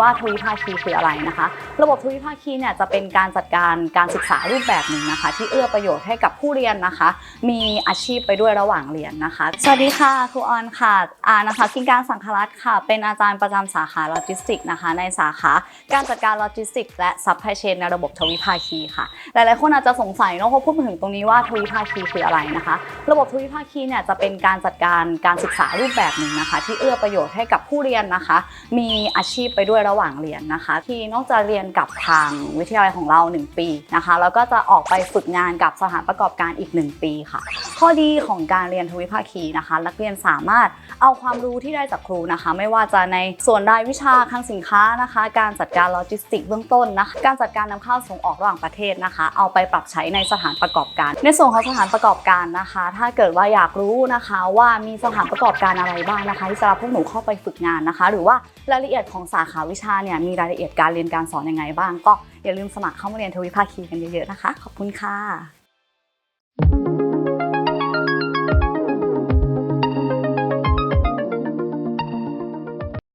ว่าทวิภาคีคืออะไรนะคะ ระบบทวิภาคีเนี่ยจะเป็นการจัดการการศึกษารูปแบบหนึ่งนะคะ ที่เอื้อประโยชน์ให้กับผู้เรียนนะคะ มีอาชีพไปด้วยระหว่างเรียนนะคะ สวัสดีค่ะครูออนค่ะอานะคะกินการสังครัตค่ะ เป็นอาจารย์ประจำสาขาโลจิสติกนะคะ ในสาขาการจัดการโลจิสติกและซัพพลายเชนในระบบทวิภาคีค่ะ หลายๆคนอาจจะสงสัยเนาะพอพูดถึงตรงนี้ว่าทวิภาคีคืออะไรนะคะ ระบบทวิภาคีเนี่ยจะเป็นการจัดการการศึกษารูปแบบหนึ่งนะคะ ที่เอื้อประโยชน์ให้กับผู้เรียนนะคะ มีอาชีพไปด้วยระหว่างเรียนนะคะ ที่นอกจากเรียนกับทางวิทยาลัยของเรา 1 ปีนะคะ แล้วก็จะออกไปฝึกงานกับสถานประกอบการอีก 1 ปีค่ะ ข้อดีของการเรียนทวิภาคีนะคะ นักเรียนสามารถเอาความรู้ที่ได้จากครูนะคะ ไม่ว่าจะในส่วนรายวิชาคลังสินค้านะคะ การจัดการโลจิสติกเบื้องต้นนะคะการจัดการนำเข้าส่งออกระหว่างประเทศนะคะ เอาไปปรับใช้ในสถานประกอบการ ในส่วนของสถานประกอบการนะคะ ถ้าเกิดว่าอยากรู้นะคะว่ามีสถานประกอบการอะไรบ้างนะคะที่จะรับพวกหนูเข้าไปฝึกงานนะคะ หรือว่ารายละเอียดของสาขาวิชาเนี่ยมีรายละเอียดการเรียนการสอนยังไงบ้าง ก็อย่าลืมสมัครเข้ามาเรียนทวิภาคีกันเยอะๆนะคะ ขอบคุณค่ะ